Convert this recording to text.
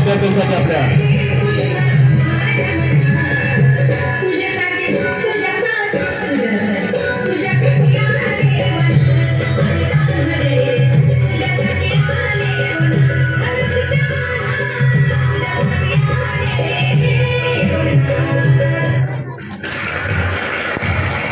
રૂપિયા પૈસા કાપ્યા